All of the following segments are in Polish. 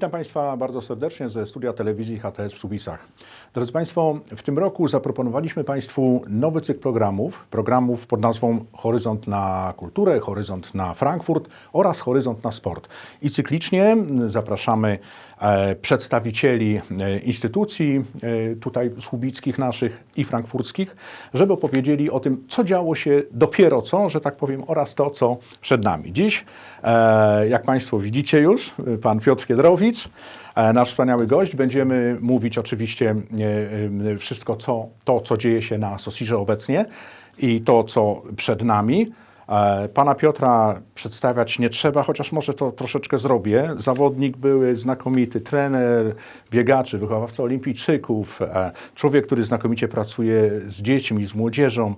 Witam Państwa bardzo serdecznie ze studia telewizji HTS w Subisach. Drodzy Państwo, w tym roku zaproponowaliśmy Państwu nowy cykl programów, programów pod nazwą Horyzont na kulturę, Horyzont na Frankfurt oraz Horyzont na sport. I cyklicznie zapraszamy e, przedstawicieli e, instytucji e, tutaj słubickich naszych i frankfurckich, żeby opowiedzieli o tym, co działo się dopiero co, że tak powiem, oraz to, co przed nami. Dziś, jak Państwo widzicie już, pan Piotr Kiedrowicz, e, nasz wspaniały gość. Będziemy mówić oczywiście e, e, wszystko co, to, co dzieje się na Sosirze obecnie i to, co przed nami. Pana Piotra przedstawiać nie trzeba, chociaż może to troszeczkę zrobię. Zawodnik były znakomity, trener, biegaczy, wychowawca olimpijczyków, człowiek, który znakomicie pracuje z dziećmi, z młodzieżą,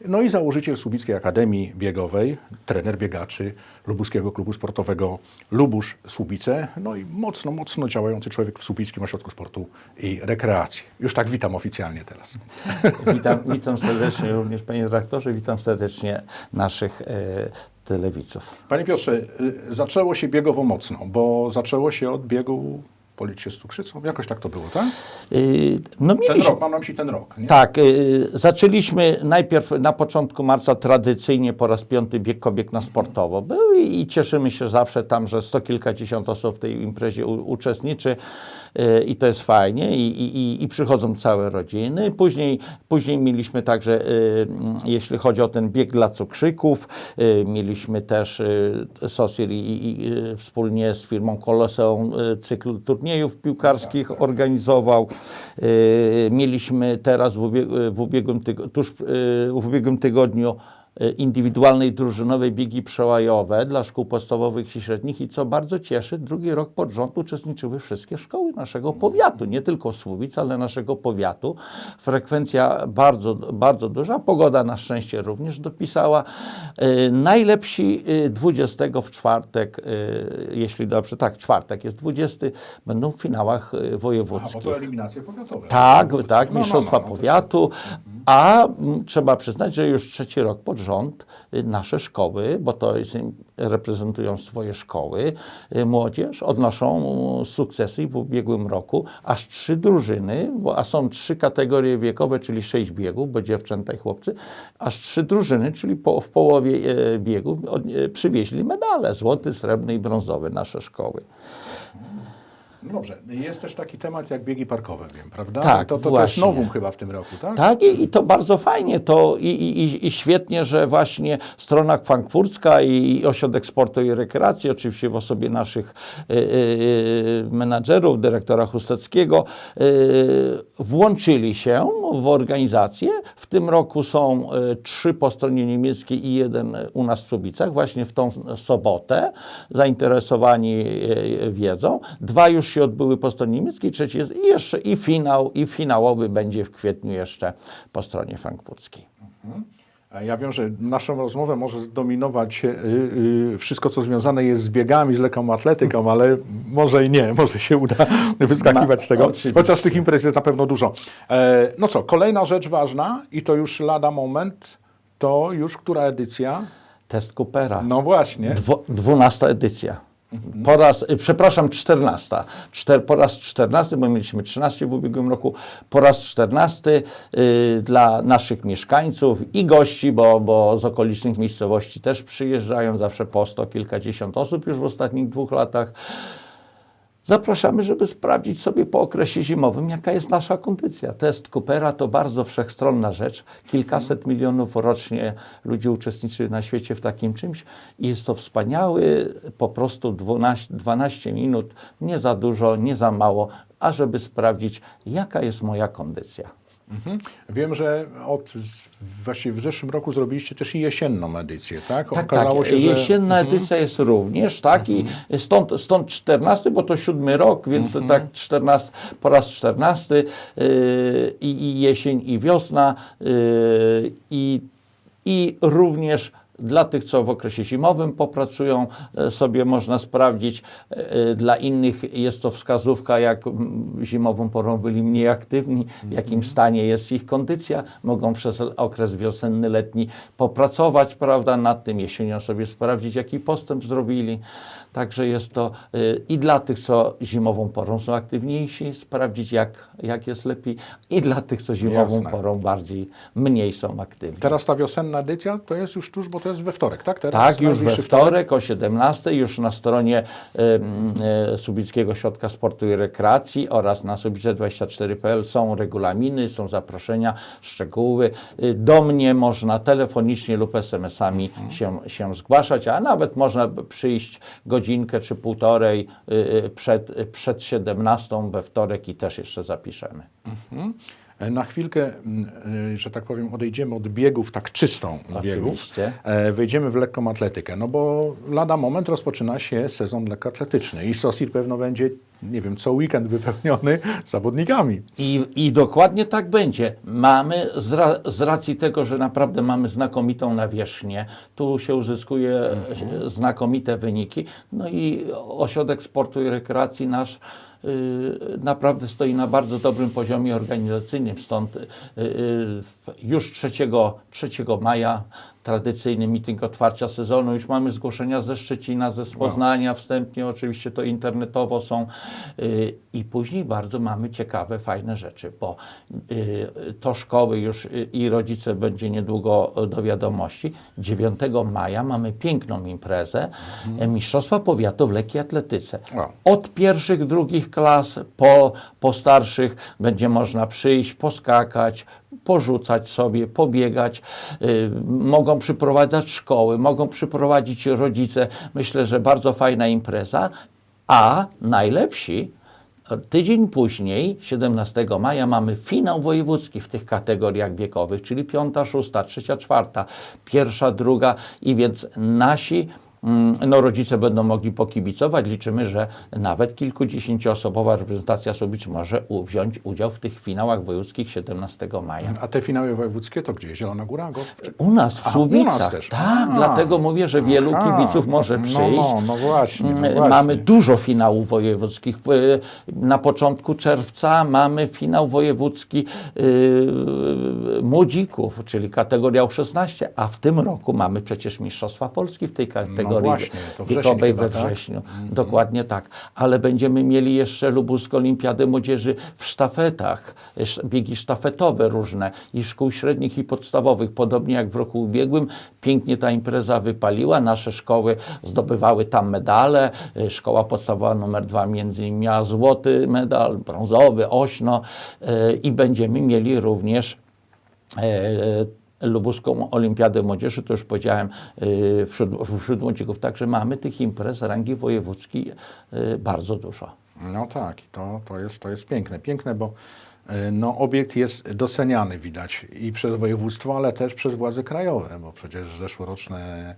no i założyciel Słubickiej Akademii Biegowej, trener biegaczy Lubuskiego Klubu Sportowego Lubusz Słubice, no i mocno, mocno działający człowiek w Słubickim Ośrodku Sportu i Rekreacji. Już tak witam oficjalnie teraz. Witam, witam serdecznie również panie redaktorze, witam serdecznie naszych e, telewidzów. Panie Piotrze, y, zaczęło się biegowo mocno, bo zaczęło się od biegu Policie z Cukrzycą. Jakoś tak to było, tak? Y, No Ten mieliśmy, rok, mam na myśli ten rok, nie? tak, y, zaczęliśmy najpierw na początku marca tradycyjnie po raz piąty bieg kobieg na sportowo był i, i cieszymy się zawsze tam, że sto kilkadziesiąt osób w tej imprezie u, uczestniczy i to jest fajnie i, i, i- przychodzą całe rodziny. Później, później mieliśmy także, y, mm, jeśli chodzi o ten bieg dla cukrzyków, y, mieliśmy też y, Sosir i, y, wspólnie z firmą Koloseum y, cykl turniejów piłkarskich organizował. Y, Mieliśmy teraz w, ubieg- w, ubiegłym, tuż, y, w ubiegłym tygodniu y, indywidualnej drużynowej biegi przełajowe dla szkół podstawowych i średnich i co bardzo cieszy, drugi rok pod rząd uczestniczyły wszystkie szkoły naszego powiatu, nie tylko Słubic, ale naszego powiatu. Frekwencja bardzo, bardzo duża, pogoda na szczęście również dopisała. Y, Najlepsi y, 20 w czwartek, y, jeśli dobrze, tak, czwartek jest 20, będą w finałach y, A, bo wojewódzkich. to eliminacje powiatowe. Tak, tak, No, no, mistrzostwa no, no, to powiatu, a trzeba przyznać, że już trzeci rok pod rząd y, nasze szkoły, bo to jest, reprezentują swoje szkoły, y, młodzież, odnoszą sukcesy i w ubiegłym roku aż trzy drużyny, bo, a są trzy kategorie wiekowe, czyli sześć biegów, bo dziewczęta i chłopcy, aż trzy drużyny, czyli po, w połowie e, biegów od, e, przywieźli medale, złoty, srebrny i brązowy nasze szkoły. No dobrze, jest też taki temat jak biegi parkowe, wiem, prawda? Tak, to, to, to jest nowum chyba w tym roku, tak? Tak, i, i to bardzo fajnie. To i, i, i- świetnie, że właśnie strona frankfurcka i, i Ośrodek Sportu i Rekreacji, oczywiście w osobie naszych y, y, y, menadżerów, dyrektora Chusteckiego, y, włączyli się w organizację. W tym roku są y, trzy po stronie niemieckiej i jeden u nas w Słubicach, właśnie w tą sobotę. Zainteresowani y, wiedzą. Dwa już się odbyły po stronie niemieckiej, trzeci jest i jeszcze i finał, i finałowy będzie w kwietniu jeszcze po stronie frankfurckiej. A Ja wiem, że naszą rozmowę może zdominować y, y, wszystko, co związane jest z biegami, z lekką atletyką, ale może i nie, może się uda wyskakiwać z tego. oczywiście. Chociaż tych imprez jest na pewno dużo. E, no co, kolejna rzecz ważna i to już lada moment, to już która edycja? Test Coopera. No właśnie. 12 edycja. Po raz, y, przepraszam, 14. Czter, po raz 14, bo mieliśmy 13 w ubiegłym roku, po raz 14 y, dla naszych mieszkańców i gości, bo, bo z okolicznych miejscowości też przyjeżdżają zawsze po 100 kilkadziesiąt osób już w ostatnich dwóch latach. Zapraszamy, żeby sprawdzić sobie po okresie zimowym, jaka jest nasza kondycja. Test Coopera to bardzo wszechstronna rzecz. Kilkaset milionów rocznie ludzi uczestniczy na świecie w takim czymś i jest to wspaniały, po prostu 12, 12 minut, nie za dużo, nie za mało, ażeby sprawdzić, jaka jest moja kondycja. Mhm. Wiem, że od, właściwie w zeszłym roku zrobiliście też i jesienną edycję, tak? Tak, Okazało tak. się, że... Jesienna edycja jest również, tak? I stąd, stąd 14, bo to siódmy rok, więc tak 14, po raz 14 yy, i, i jesień, i wiosna yy, i, i również Dla tych, co w okresie zimowym popracują, e, sobie można sprawdzić. E, e, Dla innych jest to wskazówka, jak zimową porą byli mniej aktywni, w jakim stanie jest ich kondycja. Mogą przez okres wiosenny, letni popracować, prawda, nad tym jesienią sobie sprawdzić, jaki postęp zrobili. Także jest to i dla tych, co zimową porą są aktywniejsi, sprawdzić, jak, jak jest lepiej, i dla tych, co zimową Jasne. porą bardziej, mniej są aktywni. Teraz ta wiosenna edycja to jest już tuż, bo to jest we wtorek, tak? Teraz Tak, już we najbliższy wtorek o 17 już na stronie em, e, Subickiego Ośrodka Sportu i Rekreacji oraz na subice24.pl są regulaminy, są zaproszenia, szczegóły. Y, Do mnie można telefonicznie lub SMS-ami się, się zgłaszać, a nawet można przyjść godzinkę czy półtorej y, y, przed, przed 17 we wtorek i też jeszcze zapiszemy. E, Na chwilkę, mm, e, że tak powiem, odejdziemy od biegów tak biegów. Oczywiście. E, Wejdziemy w lekką atletykę, no bo lada moment rozpoczyna się sezon lekkoatletyczny i Sosir pewno będzie, nie wiem, co weekend wypełniony zawodnikami. I, I dokładnie tak będzie. Mamy z, ra, z racji tego, że naprawdę mamy znakomitą nawierzchnię, tu się uzyskuje e, znakomite wyniki. No i Ośrodek Sportu i Rekreacji nasz naprawdę stoi na bardzo dobrym poziomie organizacyjnym. Stąd y, y, już 3, 3 maja tradycyjny meeting otwarcia sezonu. Już mamy zgłoszenia ze Szczecina, ze Poznania, wstępnie oczywiście to internetowo są. Y, I później bardzo mamy ciekawe, fajne rzeczy, bo y, to szkoły już y, i rodzice będzie niedługo do wiadomości. 9 maja mamy piękną imprezę e, Mistrzostwa Powiatu w lekkiej atletyce. Od pierwszych, drugich klas po, po starszych będzie można przyjść, poskakać, porzucać sobie, pobiegać. Y, mogą przyprowadzać szkoły, mogą przyprowadzić rodzice. Myślę, że bardzo fajna impreza. A najlepsi Tydzień później, 17 maja, mamy finał wojewódzki w tych kategoriach wiekowych, czyli piąta, szósta, trzecia, czwarta, pierwsza, druga i więc nasi no, rodzice będą mogli pokibicować. Liczymy, że nawet kilkudziesięcioosobowa reprezentacja Sobicz może wziąć udział w tych finałach wojewódzkich 17 maja. A te finały wojewódzkie to gdzie? Zielona Góra? Czy... U nas w Słubicach. Tak, A. dlatego mówię, że wielu Aha. kibiców może No, przyjść. no, no właśnie, no Mm, właśnie. Mamy dużo finałów wojewódzkich. Y, Na początku czerwca mamy finał wojewódzki y, młodzików, czyli kategoria U16, a w tym roku mamy przecież Mistrzostwa Polski w tej kategorii No właśnie, to wrzesień wiekowej chyba, we tak? wrześniu. Dokładnie tak. Ale będziemy mieli jeszcze Lubuską Olimpiadę Młodzieży w sztafetach, sz- biegi sztafetowe różne i szkół średnich i podstawowych. Podobnie jak w roku ubiegłym, pięknie ta impreza wypaliła. Nasze szkoły zdobywały tam medale. Y, Szkoła podstawowa numer dwa między innymi miała złoty medal, brązowy, ośno y, i będziemy mieli również e, Lubuską Olimpiadę Młodzieży, to już powiedziałem, e, wśród, wśród młodzików. Także mamy tych imprez rangi wojewódzkiej e, bardzo dużo. No tak, i to, to, jest, to jest piękne. Piękne, bo e, no, obiekt jest doceniany, widać, i przez województwo, ale też przez władze krajowe, bo przecież zeszłoroczne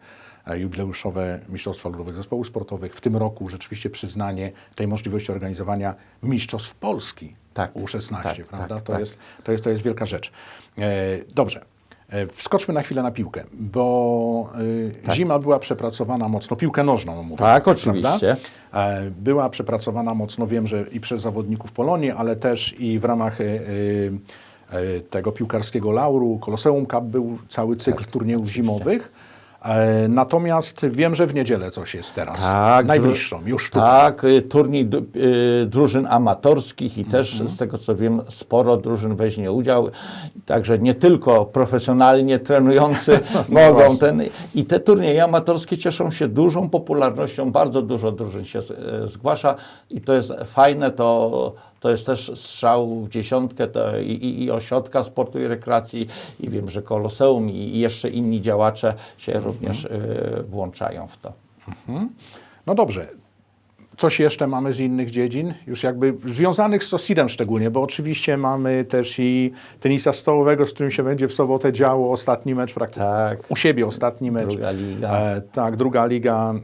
e, jubileuszowe Mistrzostwa Ludowych Zespołów Sportowych, w tym roku rzeczywiście przyznanie tej możliwości organizowania Mistrzostw Polski Tak, U16, tak, prawda? tak, to, tak. Jest, to, jest, to jest wielka rzecz. E, dobrze. E, Wskoczmy na chwilę na piłkę, bo e, zima była przepracowana mocno, piłkę nożną mówię. Tak, oczywiście. E, Była przepracowana mocno, wiem, że i przez zawodników Polonii, ale też i w ramach tego piłkarskiego lauru, Koloseum Cup był cały cykl turniejów zimowych. E, Natomiast wiem, że w niedzielę coś jest teraz. Tak, Najbliższą, już tutaj. Tak, y, turniej y, drużyn amatorskich i też Mhm. z tego co wiem, sporo drużyn weźmie udział. Także nie tylko profesjonalnie trenujący No mogą ten. I te turnieje amatorskie cieszą się dużą popularnością, bardzo dużo drużyn się e, zgłasza i to jest fajne, to, to jest też strzał w dziesiątkę to i, i, i ośrodka sportu i rekreacji i wiem, że Koloseum i, jeszcze inni działacze się również Mhm. y, włączają w to. No dobrze. Coś jeszcze mamy z innych dziedzin, już jakby związanych z Sosidem szczególnie, bo oczywiście mamy też i tenisa stołowego, z którym się będzie w sobotę działo ostatni mecz praktycznie. Tak. U siebie ostatni mecz. Druga liga. E, tak, druga liga.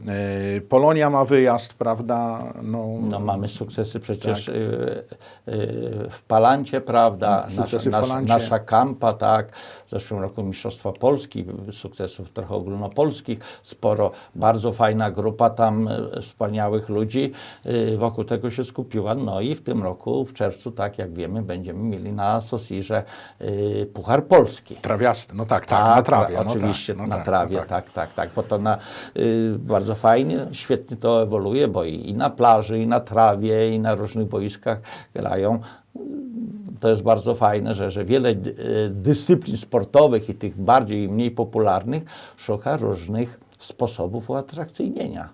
E, Polonia ma wyjazd, prawda? No, No, mamy sukcesy przecież Tak. y, y, w Palancie, prawda? Sukcesy w nasza, Palancie. nasza kampa, tak. W zeszłym roku Mistrzostwa Polski, sukcesów trochę ogólnopolskich, sporo, bardzo fajna grupa tam y, wspaniałych ludzi y, wokół tego się skupiła. No i w tym roku, w czerwcu, tak jak wiemy, będziemy mieli na Sosirze y, Puchar Polski. Trawiasty, no tak, tak, na trawie. tra- no Oczywiście tak, no na tak, trawie, no tak, tak, tak, tak, bo to na, y, bardzo fajnie, świetnie to ewoluuje, bo i, i na plaży, i na trawie, i na różnych boiskach grają. To jest bardzo fajne, że, że wiele y, dyscyplin sportowych i tych bardziej i mniej popularnych szuka różnych sposobów uatrakcyjnienia.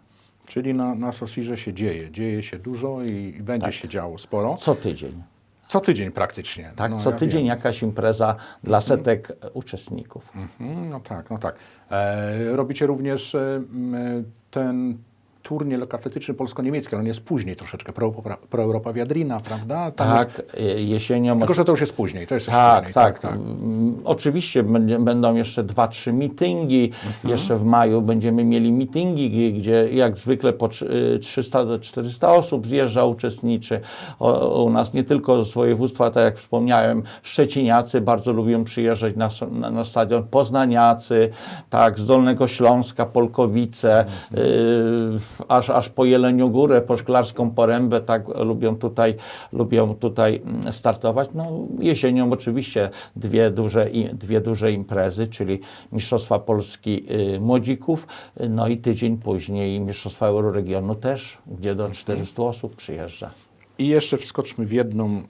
Czyli na, na Sosirze się dzieje, dzieje się dużo i, i będzie Tak. się działo sporo. Co tydzień. Co tydzień praktycznie. Tak, no, co ja tydzień wiem. jakaś impreza dla setek uczestników. Mhm, no tak, no tak. E, robicie również e, e, ten turniej lekkoatletyczny polsko-niemiecki, ale on jest później troszeczkę, Pro, Pro, Pro Europa Wiadrina, prawda? Tam jest, Tak, y, jesienią tylko, że to już jest później, to jest Tak, później. tak, Mm, Oczywiście będą jeszcze dwa, trzy mityngi. Jeszcze w maju będziemy mieli mityngi, gdzie- jak zwykle po trzy- y, 300 do 400 osób zjeżdża, uczestniczy. O, u nas nie tylko z województwa, tak jak wspomniałem, szczeciniacy bardzo lubią przyjeżdżać na, na, na stadion, poznaniacy, tak, z Dolnego Śląska, Polkowice, y, aż, aż po Jeleniogórę, po Szklarską Porębę, tak lubią tutaj, lubią tutaj mm, startować. No, jesienią oczywiście dwie duże, dwie duże imprezy, czyli Mistrzostwa Polski y, Młodzików, no i tydzień później Mistrzostwa Euroregionu też, gdzie do 400 osób przyjeżdża. I jeszcze wskoczmy w jedną e,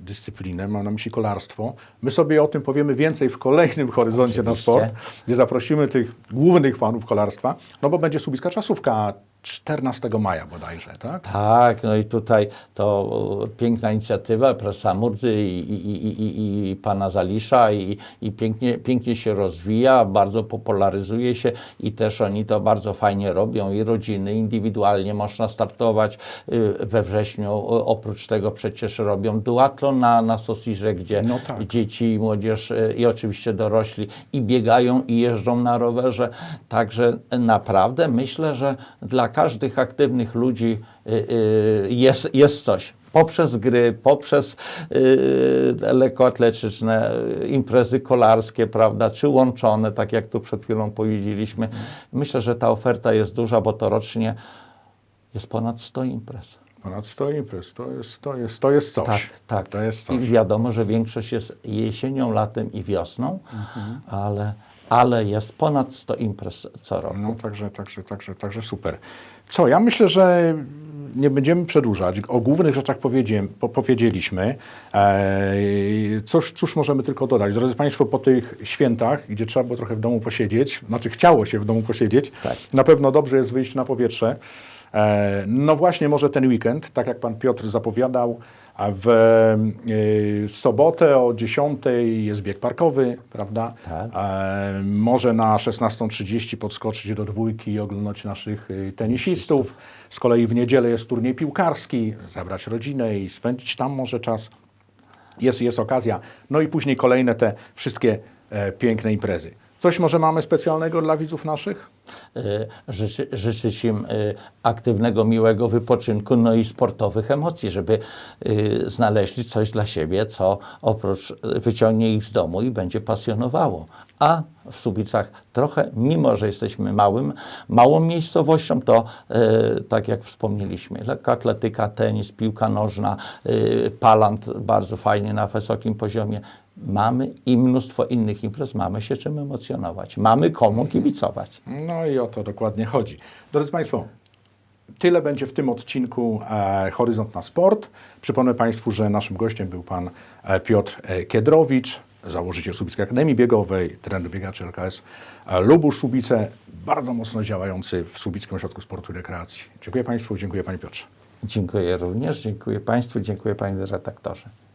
dyscyplinę, mam na myśli kolarstwo. My sobie o tym powiemy więcej w kolejnym horyzoncie na Oczywiście. sport, gdzie zaprosimy tych głównych fanów kolarstwa, no bo będzie Subicka Czasówka 14 maja bodajże, tak? Tak, no i tutaj to e, piękna inicjatywa profesora Murdzy i, i, i, i, pana Zalisza i, i pięknie, pięknie się rozwija, bardzo popularyzuje się i też oni to bardzo fajnie robią i rodziny, indywidualnie można startować y, we wrześniu. O- Oprócz tego przecież robią duatlon na, na Sosirze, gdzie No tak. dzieci i młodzież i oczywiście dorośli i biegają i jeżdżą na rowerze. Także naprawdę myślę, że dla każdych aktywnych ludzi y, y, jest, jest coś. Poprzez gry, poprzez y, lekkoatletyczne imprezy kolarskie, prawda, czy łączone, tak jak tu przed chwilą powiedzieliśmy. Myślę, że ta oferta jest duża, bo to rocznie jest ponad 100 imprez. Ponad 100 imprez, to jest, to jest, to jest coś. Tak, tak. To jest I coś. wiadomo, że większość jest jesienią, latem i wiosną, ale, ale jest ponad 100 imprez co roku. No także, także, także, także super. Co, ja myślę, że nie będziemy przedłużać. O głównych rzeczach po, powiedzieliśmy. Eee, cóż, cóż możemy tylko dodać? Drodzy Państwo, po tych świętach, gdzie trzeba było trochę w domu posiedzieć, znaczy chciało się w domu posiedzieć, Tak. na pewno dobrze jest wyjść na powietrze. Eee, no właśnie, może ten weekend, tak jak Pan Piotr zapowiadał, a w e, sobotę o 10 jest bieg parkowy, prawda? Tak. E, może na 16.30 podskoczyć do dwójki i oglądać naszych y, tenisistów. Z kolei w niedzielę jest turniej piłkarski, zabrać rodzinę i spędzić tam może czas. Jest, jest okazja. No i później kolejne te wszystkie e, piękne imprezy. Coś może mamy specjalnego dla widzów naszych? Y, Życzy, życzyć im y, aktywnego, miłego wypoczynku, no i sportowych emocji, żeby y, znaleźli coś dla siebie, co oprócz wyciągnie ich z domu i będzie pasjonowało. A w Subicach trochę, mimo że jesteśmy małym, małą miejscowością, to y, tak jak wspomnieliśmy, lekkoatletyka, tenis, piłka nożna, y, palant bardzo fajnie na wysokim poziomie. Mamy i mnóstwo innych imprez, mamy się czym emocjonować, mamy komu kibicować. No i o to dokładnie chodzi. Drodzy Państwo, tyle będzie w tym odcinku e, Horyzont na Sport. Przypomnę Państwu, że naszym gościem był Pan e, Piotr e, Kiedrowicz, założyciel Subickiej Akademii Biegowej, trener biegaczy LKS e, Lubusz Subice, bardzo mocno działający w Subickim Ośrodku Sportu i Rekreacji. Dziękuję Państwu, dziękuję Panie Piotrze. Dziękuję również, dziękuję Państwu, dziękuję Panie redaktorze.